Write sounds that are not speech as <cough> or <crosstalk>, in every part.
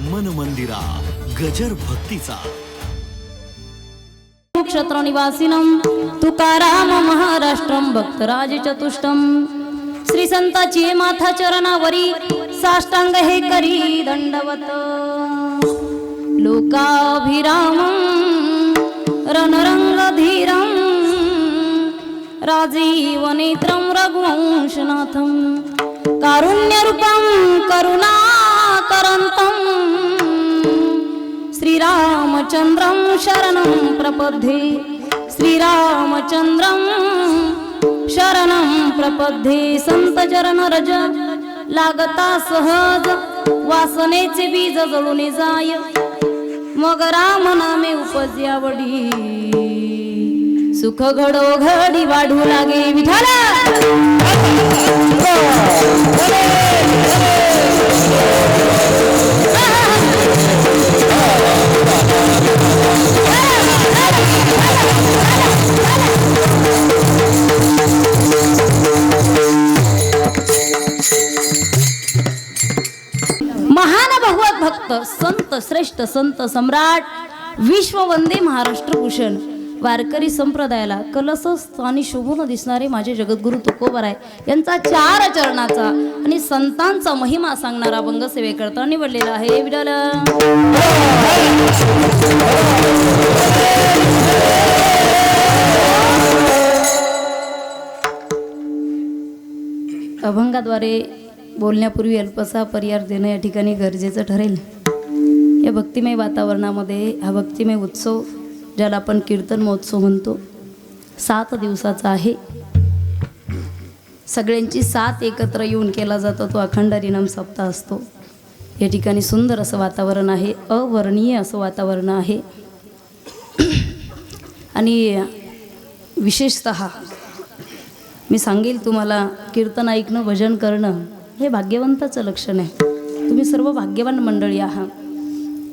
मन मंदिरा गजर भक्तीचा. क्षेत्र निवासिनम तुकाराम महाराष्ट्रम भक्तराज चतुष्टम. श्री संताची माथा चरणावरी साष्टांग हे करी दंडवत. लोकाभिराम रणरंग धीरम राजीव नेत्रं करुणा कारुण्यरूपं श्रीरामचन्द्रं शरणं प्रपद्ये। श्रीरामचन्द्रं शरणं प्रपद्ये। संतचरणरज लागता सहज वासनेचे बीज जळून जाय। मग राम नामे उपज्यावडी सुख घडो घडी वाढू लागे विठाला महान भगवत भक्त संत श्रेष्ठ संत सम्राट विश्ववंदे महाराष्ट्र भूषण. वारकरी संप्रदायाला कलस आणि शोभून दिसणारे माझे जगद्गुरु तुकोबराय यांचा चार चरणाचा आणि संतांचा महिमा सांगणारा भंग सेवेकरता निवडलेला आहे. विडाल. अभंगाद्वारे बोलण्यापूर्वी अल्पसा पर्याय देणं या ठिकाणी गरजेचं ठरेल. या भक्तिमय वातावरणामध्ये हा भक्तिमय उत्सव ज्याला आपण कीर्तन महोत्सव म्हणतो सात दिवसाचा आहे. सगळ्यांची साथ एकत्र येऊन केला जातो तो अखंड हरिनाम सप्ताह असतो. या ठिकाणी सुंदर असं वातावरण आहे अवर्णीय असं वातावरण आहे. आणि विशेषत मी सांगेल तुम्हाला कीर्तन ऐकणं भजन करणं हे भाग्यवंताचं लक्षण आहे. तुम्ही सर्व भाग्यवान मंडळी आहात.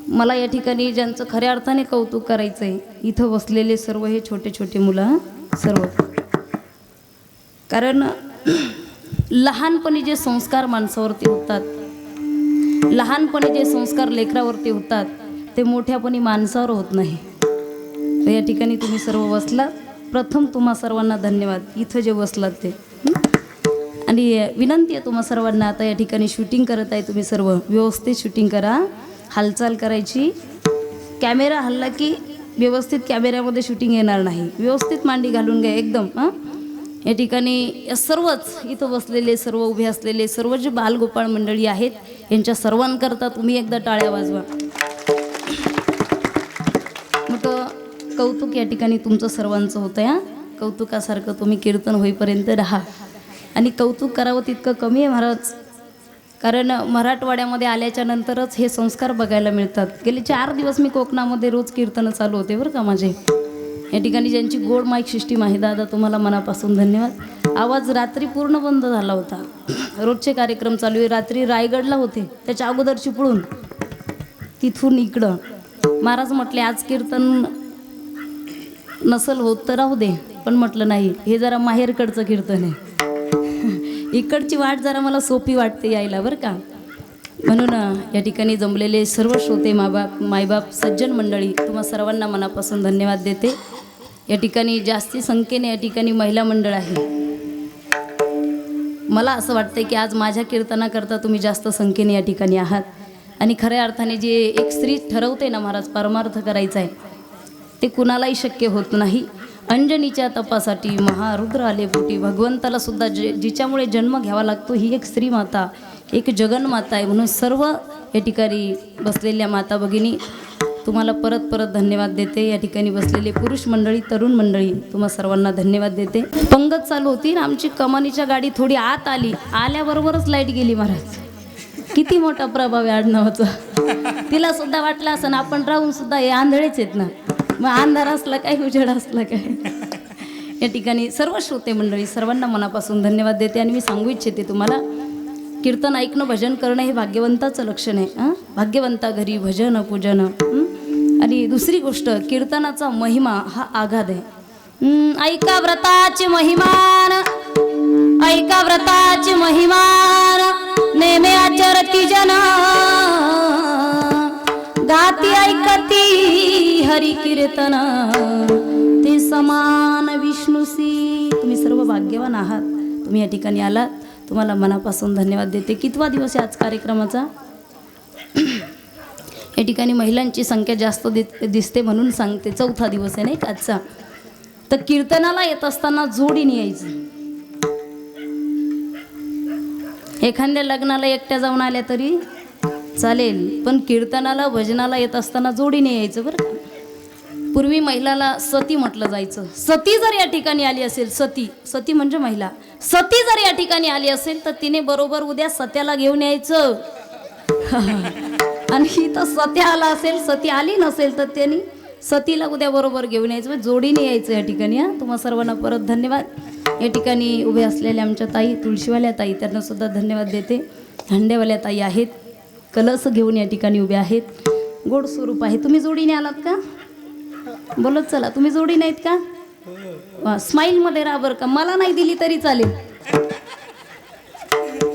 मला या ठिकाणी ज्यांचं खऱ्या अर्थाने कौतुक करायचं आहे इथं बसलेले सर्व हे छोटे छोटे मुलं सर्व. कारण <clears throat> लहानपणी जे संस्कार माणसावरती होतात लहानपणी जे संस्कार लेकरावरती होतात ते मोठ्यापणी माणसावर होत नाही. तर या ठिकाणी तुम्ही सर्व बसलात प्रथम तुम्हा सर्वांना धन्यवाद. इथं जे बसलात ते आणि विनंती आहे तुम्हा सर्वांना आता या ठिकाणी शूटिंग करत आहे तुम्ही सर्व. व्यवस्थित शूटिंग करा. हालचाल करायची. कॅमेरा हल्ला की व्यवस्थित कॅमेऱ्यामध्ये शूटिंग येणार नाही. व्यवस्थित मांडी घालून घ्या एकदम हां. या ठिकाणी या सर्वच इथं बसलेले सर्व उभे असलेले सर्व जे बालगोपाळ मंडळी आहेत यांच्या सर्वांकरता तुम्ही एकदा टाळ्या वाजवा. मग कौतुक या ठिकाणी तुमचं सर्वांचं होतं या कौतुकासारखं तुम्ही कीर्तन होईपर्यंत राहा. आणि कौतुक करावं तितकं कमी आहे महाराज. कारण मराठवाड्यामध्ये आल्याच्या नंतरच हे संस्कार बघायला मिळतात. गेले चार दिवस मी कोकणामध्ये रोज कीर्तनं चालू होते बरं का माझे. या ठिकाणी ज्यांची गोड माईक सिस्टीम आहे दादा तुम्हाला मनापासून धन्यवाद. आवाज रात्री पूर्ण बंद झाला होता. रोजचे कार्यक्रम चालू आहे. रात्री रायगडला होते. त्याच्या अगोदर चिपळून तिथून इकडं. महाराज म्हटले आज कीर्तन नसल होत तर राहू दे. पण म्हटलं नाही. हे जरा माहेरकडचं कीर्तन आहे. इकडची वाट जरा मला सोपी वाटते यायला बरं का? म्हणून या ठिकाणी जमलेले सर्व श्रोते माबाप मायबाप सज्जन मंडळी तुम्हा सर्वांना मनापासून धन्यवाद देते. या ठिकाणी जास्ती संख्येने या ठिकाणी महिला मंडळ आहे. मला असं वाटतं की आज माझ्या कीर्तनाकरता तुम्ही जास्त संख्येने या ठिकाणी आहात. आणि खऱ्या अर्थाने जे एक स्त्री ठरवते ना महाराज परमार्थ करायचा आहे ते कुणालाही शक्य होत नाही. अंजनीच्या तपासाठी महारुद्र आले पोटी. भगवंताला सुद्धा जे जिच्यामुळे जन्म घ्यावा लागतो ही एक स्त्री माता एक जगनमाता आहे. म्हणून सर्व या ठिकाणी बसलेल्या माता भगिनी तुम्हाला परत परत धन्यवाद देते. या ठिकाणी बसलेले पुरुष मंडळी तरुण मंडळी तुम्हा सर्वांना धन्यवाद देते. पंगत चालू होती ना आमची कमानीच्या गाडी थोडी आत आली. आल्याबरोबरच लाइट गेली महाराज. किती मोठा प्रभाव आहे आडनावाचा. तिला सुद्धा वाटलं असं ना आपण राहून सुद्धा हे आंधळेच आहेत ना. मग अंधार असला काय उजेड असला काय? या ठिकाणी सर्व श्रोते मंडळी सर्वांना मनापासून धन्यवाद देते आणि मी सांगू इच्छिते तुम्हाला कीर्तन ऐकणं भजन करणं हे भाग्यवंताचं लक्षण आहे हां? भाग्यवंता घरी भजन पूजन आणि दुसरी गोष्ट कीर्तनाचा महिमा हा आघाद आहे. ऐका व्रताचे महिमान ऐका व्रताचे महिमान नेमे आचरती जन. हरी कीर्तन. ते समान विष्णुसी तुम्ही सर्व भाग्यवान आहात. तुम्ही या ठिकाणी आलात. तुम्हाला मनापासून धन्यवाद देते. कितवा दिवस आहे आज कार्यक्रमाचा? या ठिकाणी महिलांची संख्या जास्त दिसते म्हणून सांगते. चौथा दिवस आहे नाही आजचा? तर कीर्तनाला येत असताना जोडीने यायचं एखाद्या लग्नाला एकट्या जाऊन आल्या तरी चालेल पण कीर्तनाला भजनाला येत असताना जोडीने यायचं बरं का? पूर्वी महिलाला सती म्हटलं जायचं. सती जर या ठिकाणी आली असेल सती सती म्हणजे महिला. सती जर या ठिकाणी आली असेल तर तिने बरोबर उद्या सत्याला घेऊन यायचं. <laughs> आणि इथं सत्या आला असेल सती आली नसेल तर त्यांनी सतीला उद्या बरोबर घेऊन यायचं. म्हणजे जोडीने यायचं या ठिकाणी हां. तुम्हा सर्वांना परत धन्यवाद. या ठिकाणी उभे असलेल्या आमच्या ताई तुळशीवाल्या ताई त्यांना सुद्धा धन्यवाद देते. हंड्यावाल्या ताई आहेत. कलस घेऊन या ठिकाणी उभे आहेत. गोड स्वरूप आहे. तुम्ही जोडीने आलात का? बोलत चला. तुम्ही जोडी नाहीत का? वा स्माईलमध्ये राहा बरं का. मला नाही दिली तरी चालेल.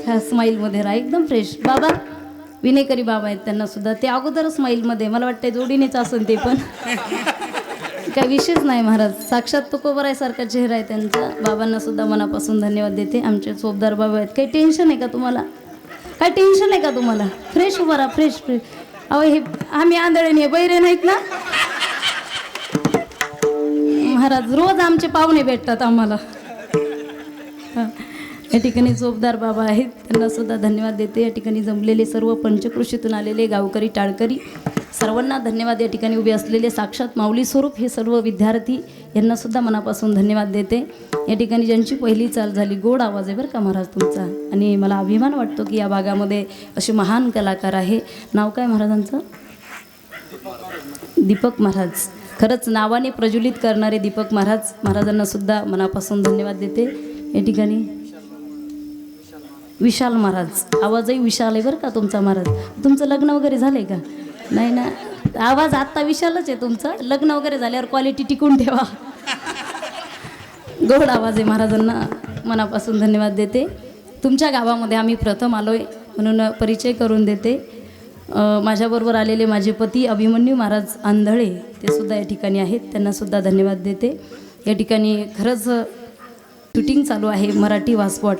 ह्या स्माईलमध्ये राहा. एकदम फ्रेश बाबा विनेकरी बाबा आहेत त्यांना सुद्धा. ते अगोदर स्माईलमध्ये मला वाटतं जोडीनेच असेल ते पण. काय विशेष नाही महाराज. साक्षात तुकोबरायसारखा चेहरा आहे त्यांचा. बाबांना सुद्धा मनापासून धन्यवाद देते. आमचे चोपदार बाबा आहेत. काही टेन्शन आहे का तुम्हाला? काय टेन्शन आहे का तुम्हाला? फ्रेश उभा राहा फ्रेश फ्रेश अहो हे आम्ही आंधळे नाही बैरे नाहीत ना? महाराज रोज आमचे पाहुणे भेटतात आम्हाला. या ठिकाणी जोबदार बाबा आहेत. त्यांना सुद्धा धन्यवाद देते. या ठिकाणी जमलेले सर्व पंचकृषीतून आलेले गावकरी टाळकरी. सर्वांना धन्यवाद या ठिकाणी उभे असलेले साक्षात माऊली स्वरूप हे सर्व विद्यार्थी यांनासुद्धा मनापासून धन्यवाद देते. या ठिकाणी ज्यांची पहिली चाल झाली गोड आवाज आहे बरं का महाराज तुमचा? आणि मला अभिमान वाटतो की या भागामध्ये असे महान कलाकार आहे. नाव काय महाराजांचं? दीपक महाराज. खरंच नावाने प्रज्वलित करणारे दीपक महाराज महाराजांना सुद्धा मनापासून धन्यवाद देते. या ठिकाणी विशाल महाराज. आवाजही विशाल आहे बरं का तुमचा महाराज? तुमचं लग्न वगैरे झालं आहे का? नाही ना आवाज आत्ता विशालच आहे तुमचं. लग्न वगैरे झाल्यावर क्वालिटी टिकून ठेवा. गोड आवाज आहे महाराजांना. मनापासून धन्यवाद देते. तुमच्या गावामध्ये आम्ही प्रथम आलो आहे म्हणून परिचय करून देते. माझ्याबरोबर आलेले माझे पती अभिमन्यू महाराज आंधळे ते सुद्धा या ठिकाणी आहेत. त्यांनासुद्धा धन्यवाद देते. या ठिकाणी खरंच शूटिंग चालू आहे मराठी वासपॉट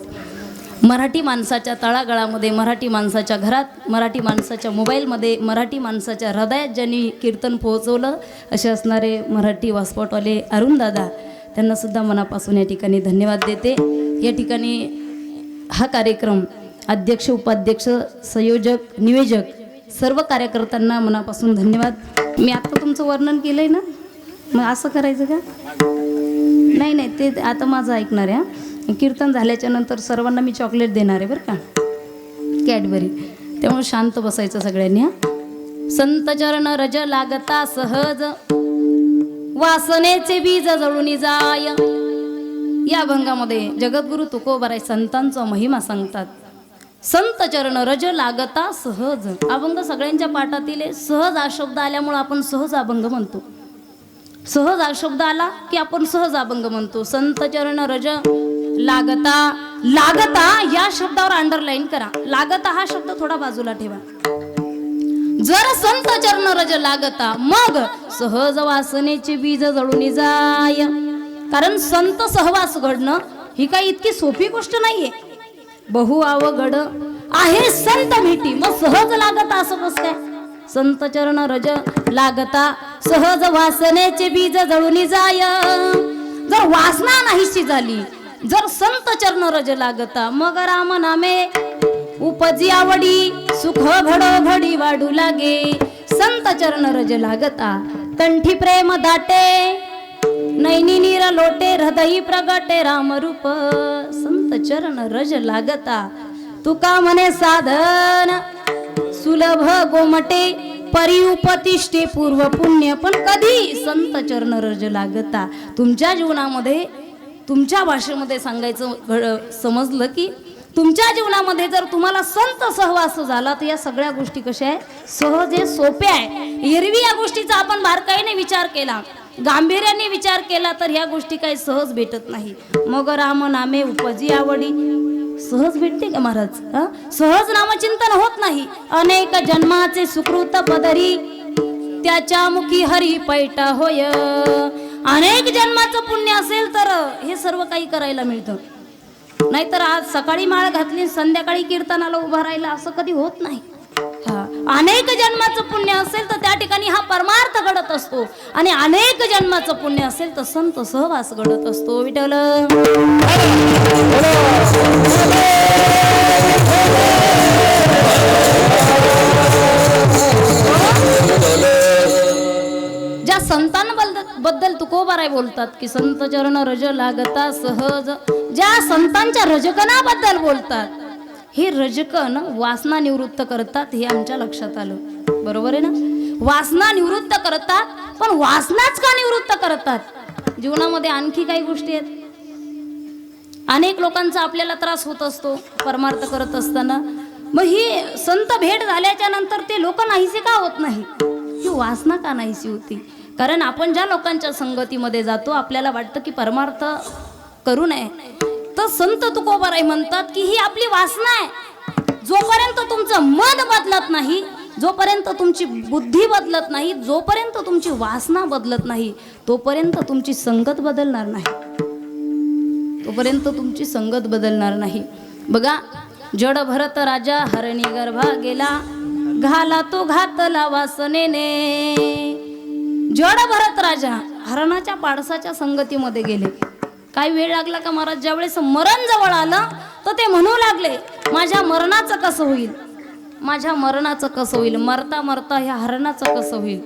मराठी माणसाच्या तळागळामध्ये मराठी माणसाच्या घरात मराठी माणसाच्या मोबाईलमध्ये मराठी माणसाच्या हृदयात ज्यांनी कीर्तन पोहोचवलं असे असणारे मराठी वासपॉटवाले अरुणदादा त्यांनासुद्धा मनापासून या ठिकाणी धन्यवाद देते. या ठिकाणी हा कार्यक्रम अध्यक्ष उपाध्यक्ष संयोजक नियोजक सर्व कार्यकर्त्यांना मनापासून धन्यवाद. मी आत्ता तुमचं वर्णन केलं आहे ना? मग असं करायचं का? नाही नाही ते आता माझं ऐकणार आहे कीर्तन झाल्याच्यानंतर सर्वांना मी चॉकलेट देणार आहे बरं का? कॅडबरी त्यामुळे शांत बसायचं सगळ्यांनी हां. संत चरण रज लागता सहज. वासनेचे बीज जळून जाय. या अभंगामध्ये जगद्गुरु तुकोबराय संतांचा महिमा सांगतात. संत चरण रज लागता सहज. अभंग सगळ्यांच्या पाठातील सहज हा आल्यामुळं आल्यामुळे आपण सहज अभंग म्हणतो. सहज हा आला की आपण सहज अभंग म्हणतो. संत चरण रज लागता लागता या शब्दावर अंडरलाईन करा. लागता हा शब्द थोडा बाजूला ठेवा. जर संत चरण रज लागता मग सहज वासनेचे बीज जळून जाय. कारण संत सहवास घडणं ही काही इतकी सोपी गोष्ट नाहीये. बहु अवघड आहे संत भेटी मग सहज लागता असं कस काय? संत चरण रज लागता सहज वासनेचे बीज जळून जाय. जर वासना नाहीशी झाली जर संत चरण रज लागता मग राम नामे. उपजी आवडी सुख घडो घडी वाढू लागे. संत चरण रज लागता कंठी प्रेम दाटे. नैनी नीर लोटे हृदयी प्रगटे रामरूप संत चरण रज लागता तुका म्हणे साधन. सुलभ गोमटे परिउपतिष्ठे पूर्व पुण्य. पण कधी संत चरण रज लागता तुमच्या जीवनामध्ये तुमच्या भाषेमध्ये सांगायचं घड- समजलं की तुमच्या जीवनामध्ये जर तुम्हाला संत सहवास झाला तर या सगळ्या गोष्टी कशा आहे? सहज आहे सोप्या आहे. एरवी या गोष्टीचा आपण बारकाईने विचार केला गांभीर्याने विचार केला तर ह्या गोष्टी काही सहज भेटत नाही. मग राम नामे उपजी आवडी. सहज भेटते का महाराज? सहज नामचिंतन होत नाही. अनेक जन्माचे सुकृत पदरी त्याच्या मुखी हरी पैटा होय. अनेक जन्माचं पुण्य असेल तर हे सर्व काही करायला मिळतं. नाहीतर आज सकाळी माळ घातली संध्याकाळी कीर्तनाला उभा राहिला असं कधी होत नाही. अनेक जन्माचं पुण्य असेल तर त्या ठिकाणी हा परमार्थ घडत असतो. आणि अनेक जन्माचं पुण्य असेल तर संत सहवास घडत असतो. विठ्ठल. बद्दल तुकोबाराय बोलतात की संत चरण रज लागता सहज. ज्या संतांच्या रजकणाबद्दल बोलतात हे रजकन वासना निवृत्त करतात हे आमच्या लक्षात आलं. बरोबर आहे ना? वासना निवृत्त करतात पण वासनाच का निवृत्त करतात? जीवनामध्ये आणखी काही गोष्टी आहेत. अनेक लोकांचा आपल्याला त्रास होत असतो परमार्थ करत असताना. मग ही संत भेट झाल्याच्यानंतर ते लोक नाहीसे का होत नाही? ही वासना का नाहीशी होती? कारण आपण ज्या लोकांच्या संगतीमध्ये जातो आपल्याला वाटतं की परमार्थ करू नये. तर संत तुकोबाराय म्हणतात की ही आपली वासना आहे. जोपर्यंत तुमचं मन बदलत नाही जोपर्यंत तुमची बुद्धी बदलत नाही जोपर्यंत तुमची वासना बदलत नाही तोपर्यंत तुमची संगत बदलणार नाही. तोपर्यंत तुमची संगत बदलणार नाही. बघा जड भरत राजा हरणी गर्भा गेला घाला तो घातला वासनेने. जड भरत राजा हरणाच्या पाडसाच्या संगतीमध्ये गेले. काही वेळ लागला का महाराज? ज्यावेळेस मरण जवळ आलं तर ते म्हणू लागले माझ्या मरणाचं कसं होईल? माझ्या मरणाचं कसं होईल? मरता मरता ह्या हरणाचं कसं होईल?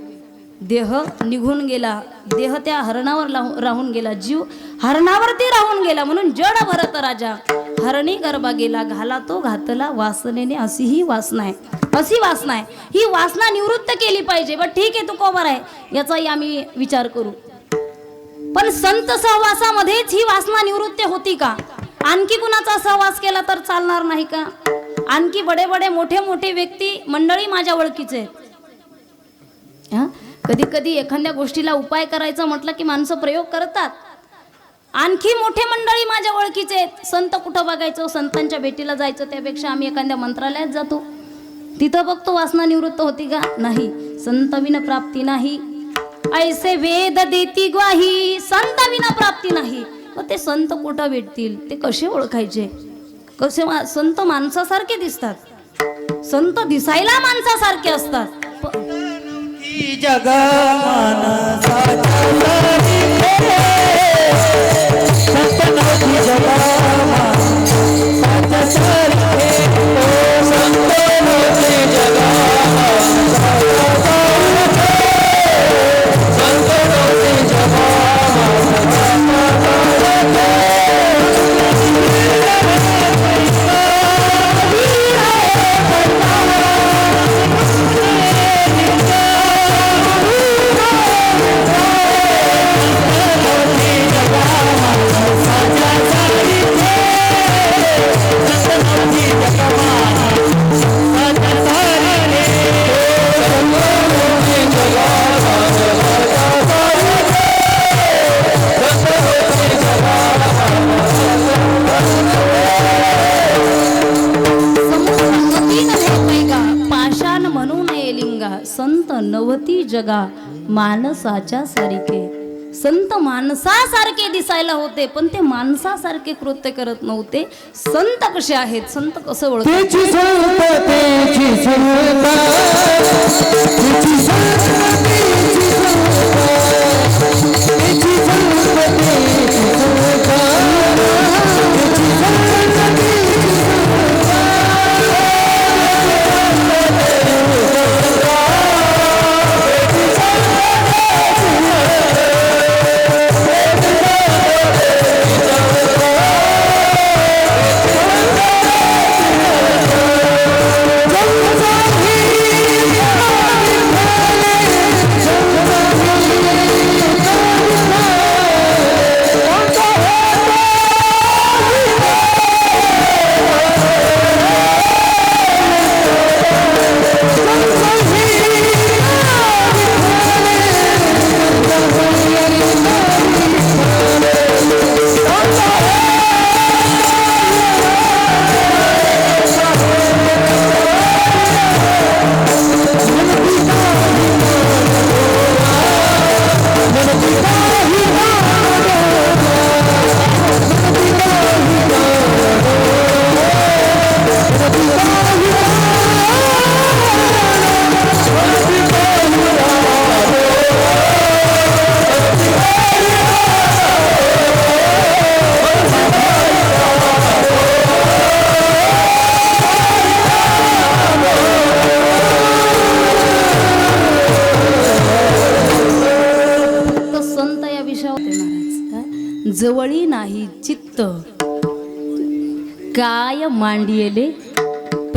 देह निघून गेला. देह त्या हरणावर लाहू- राहून गेला. जीव हरणावरती राहून गेला. म्हणून जड भरत राजा हरणी गरबा गेला घाला तो घातला. वासनेने अशी ही वासना आहे. अशी वासना आहे. ही वासना निवृत्त केली पाहिजे. बट ठीक आहे तू कोबर आहे याचाही आम्ही विचार करू. पण संत सहवासामध्येच ही वासना निवृत्त होती का? आणखी कुणाचा सहवास केला तर चालणार नाही का? आणखी बडे बडे मोठे मोठे व्यक्ती मंडळी माझ्या ओळखीचे आहेत. हा? कधी कधी एखाद्या गोष्टीला उपाय करायचा म्हटलं की माणसं प्रयोग करतात. आणखी मोठे मंडळी माझ्या ओळखीचे आहेत. संत कुठं बघायचो? संतांच्या भेटीला जायचं त्यापेक्षा आम्ही एखाद्या मंत्रालयात जातो. तिथं बघतो वासना निवृत्त होती का? नाही. संत विन प्राप्ती नाही. ऐसे वेद देती ग्वाही संत विना प्राप्ती नाही. मग ते संत कुठं भेटतील? ते कसे ओळखायचे? कसे मा- संत माणसासारखे दिसतात. संत दिसायला माणसासारखे असतात. प- जगा जगा माणसाच्या सारखे. संत माणसासारखे दिसायला होते पण ते माणसासारखे कृत्य करत नव्हते. संत कसे आहेत? संत कसं ओळख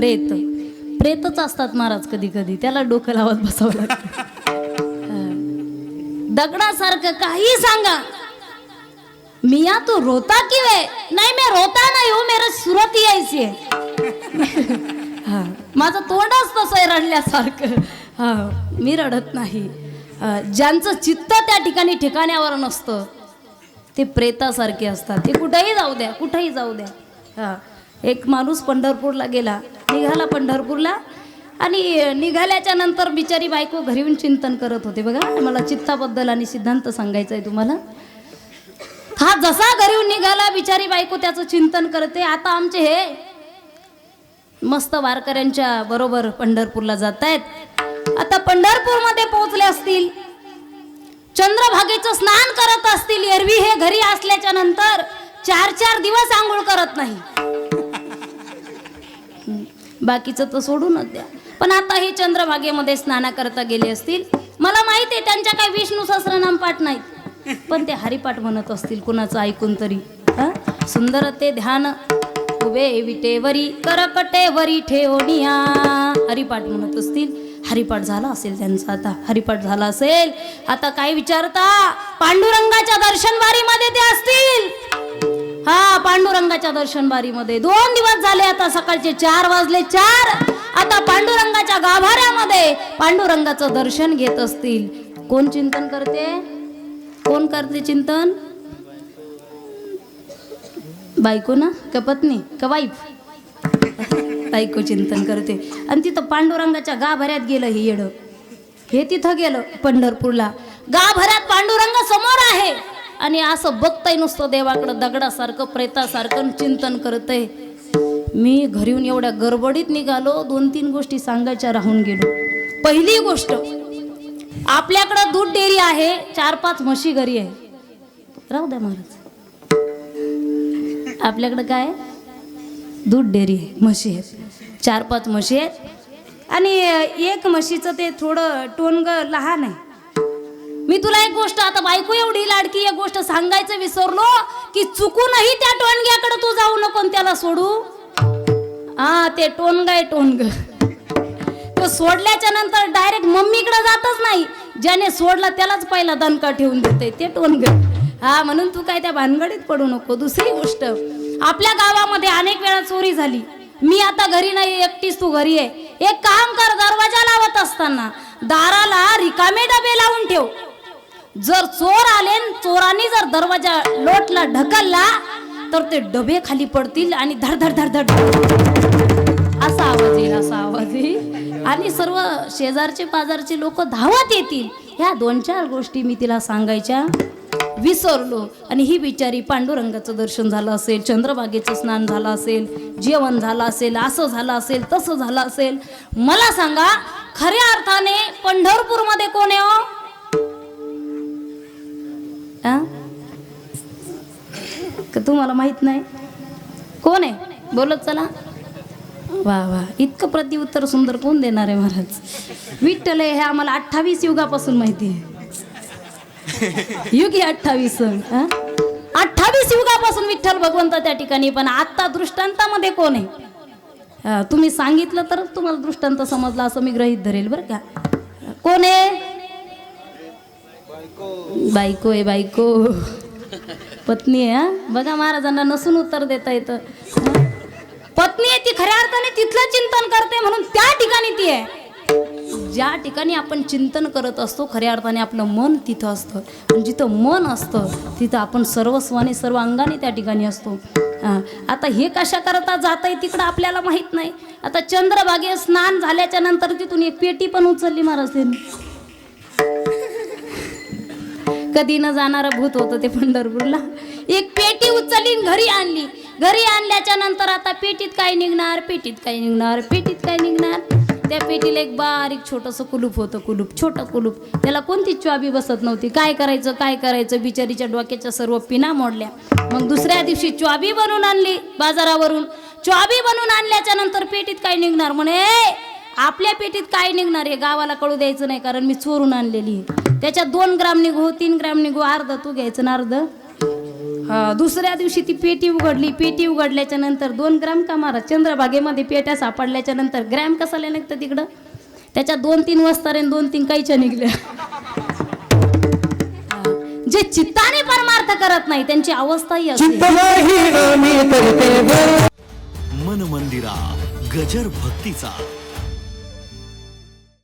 प्रेत. प्रेतच असतात महाराज कधी कधी त्याला डोकं लावत बसावं लागतं. दगडासारखं काही सांगा. मिया तू रोता कि वे नाही मी रोता नाही हो मेरा सुरत यायची हा. माझं तोंडच तसं आहे रडल्यासारखं. हा. मी रडत नाही. ज्यांचं चित्त त्या ठिकाणी ठिकाण्यावर नसतं ते प्रेतासारखे असतात. ते कुठेही जाऊ द्या कुठेही जाऊ द्या. हा. एक माणूस पंढरपूरला गेला निघाला पंढरपूरला आणि निघाल्याच्या नंतर बिचारी बायको घरी येऊन चिंतन करत होते. बघा मला चित्ताबद्दल आणि सिद्धांत सांगायचा आहे तुम्हाला. हा जसा घरी येऊन निघाला बिचारी बायको त्याचं चिंतन करते. आता आमचे हे मस्त वारकऱ्यांच्या बरोबर पंढरपूरला जात आहेत आता पंढरपूरमध्ये पोहोचले असतील चंद्रभागेचं स्नान करत असतील एरवी हे घरी असल्याच्या नंतर चार चार दिवस आंघोळ करत नाही. बाकीचं तर सोडूनच द्या. पण आता हे चंद्रभागेमध्ये स्नाना करता गेले असतील मला माहिती आहे त्यांच्या काही विष्णू सहस्रनाम पाठ नाहीत. पण ते हरिपाठ म्हणत असतील कुणाचं ऐकून तरी. हा? सुंदर ते ध्यान उभे विटेवरी करकटेवरी ठेवणिया हरिपाठ म्हणत असतील हरिपाठ झाला असेल त्यांचा आता हरिपाठ झाला असेल. आता काय विचारता? पांडुरंगाच्या दर्शनवारीमध्ये ते असतील. हा पांडुरंगाच्या दर्शनबारीमध्ये दोन दिवस झाले आता सकाळचे चार वाजले चार. आता पांडुरंगाच्या गाभाऱ्यामध्ये पांडुरंगाचं दर्शन घेत असतील. कोण चिंतन करते? कोण करते चिंतन? बायको ना? का पत्नी? का वाईफ बायको चिंतन करते. आणि तिथं पांडुरंगाच्या गाभाऱ्यात गेलं हे येडं. हे तिथं गेलं पंढरपूरला. गाभऱ्यात पांडुरंग समोर आहे. आणि असं बघताय नुसतं देवाकडं दगडासारखं प्रेतासारखं चिंतन करतय. मी घरी येऊन एवढ्या गडबडीत निघालो दोन तीन गोष्टी सांगायच्या राहून गेलो. पहिली गोष्ट आपल्याकडं दूध डेअरी आहे चार पाच म्हशी घरी आहे. राहू द्या महाराज. आपल्याकडं काय? दूध डेअरी आहे म्हशी आहेत. चार पाच म्हशी आहेत. आणि एक म्हशीचं ते थोडं टोनग लहान आहे. मी तुला एक गोष्ट आता बायको एवढी लाडकी एक गोष्ट सांगायचं विसरलो की चुकूनही त्या टोनग्याकडे तू जाऊ नको त्याला सोडू. हा ते टोनगाय आहे टोनग तो सोडल्याच्या नंतर डायरेक्ट मम्मीकडे जातच नाही. ज्याने सोडला त्यालाच पहिला दणका ठेवून देते ते टोनग हा म्हणून तू काय त्या भानगडीत पडू नको. दुसरी गोष्ट आपल्या गावामध्ये अनेक वेळा चोरी झाली. मी आता घरी नाही एकटीच तू घरी आहे. एक काम कर दरवाजा लावत असताना दाराला रिकामे डबे लावून ठेव. जर चोर आले चोराने जर दरवाजा लोटला ढकलला तर ते डबे खाली पडतील आणि धड धड धड धड. असा आवाज येईल असा आवाज येईल. आणि सर्व शेजारचे पाजारचे लोक धावत येतील. ह्या दोन चार गोष्टी मी तिला सांगायच्या. विसरलो. आणि ही बिचारी पांडुरंगाचं दर्शन झालं असेल चंद्रभागेचं स्नान झालं असेल जेवण झालं असेल असं झालं असेल तसं झालं असेल. मला सांगा खऱ्या अर्थाने पंढरपूरमध्ये कोण आहे हो? का तुम्हाला माहीत नाही. कोण आहे? बोलत चला. वा वा. इतकं प्रतिउत्तर सुंदर कोण देणार आहे महाराज? विठ्ठल आहे हे आम्हाला अठ्ठावीस युगापासून माहिती आहे. युग हे अठ्ठावीस अठ्ठावीस युगापासून विठ्ठल भगवंत त्या ठिकाणी पण आत्ता दृष्टांतामध्ये कोण आहे? तुम्ही सांगितलं तर तुम्हाला दृष्टांत समजला असं मी गृहीत धरेल बरं का. कोण आहे? बायको आहे बायको. पत्नी आहे हा? बघा महाराजांना नसून उत्तर देता येतं. पत्नी आहे ती खऱ्या अर्थाने तिथलं चिंतन करते म्हणून त्या ठिकाणी ती आहे. ज्या ठिकाणी आपण चिंतन करत असतो खऱ्या अर्थाने आपलं मन तिथं असतं. आणि जिथं मन असतं तिथं आपण सर्वस्वाने सर्व अंगाने त्या ठिकाणी असतो. आता हे कशा करता जात आहे तिकडं आपल्याला माहीत नाही. आता चंद्रभागे स्नान झाल्याच्यानंतर तिथून एक पेटी पण उचलली महाराज त्यांनी. कधी न जाणारं भूत होतं ते पंढरपूरला. एक पेटी उचलली घरी आणली. घरी आणल्याच्या नंतर आता पेटीत काय निघणार? पेटीत काय निघणार? पेटीत काय निघणार? त्या पेटीला एक बारीक छोटंसं कुलूप होतं कुलूप छोटं कुलूप. त्याला कोणतीच च्वाबी बसत नव्हती. काय करायचं काय करायचं? बिचारीच्या डोक्याच्या सर्व पिना मोडल्या. मग दुसऱ्या दिवशी च्वाबी बनवून आणली बाजारावरून. च्वाबी बनवून आणल्याच्या नंतर पेटीत काय निघणार? म्हणे आपल्या पेटीत काय निघणार? आहे गावाला कळू द्यायचं नाही कारण मी चोरून आणलेली आहे. त्याच्यात दोन ग्राम निघू तीन ग्राम निघू अर्ध तू घ्यायचं ना अर्ध? हा, दुसऱ्या दिवशी ती पेटी उघडली पेटी उघडल्याच्या नंतर दोन ग्रॅम का मारा? चंद्रभागेमध्ये पेट्या सापडल्याच्या नंतर ग्रॅम कसाला निघतं तिकडं? त्याच्यात दोन तीन वस्तारे आणि दोन तीन काहीच्या निघल्या. जे चित्ताने परमार्थ करत नाही त्यांची वर मन मंदिरा गजर भक्तीचा.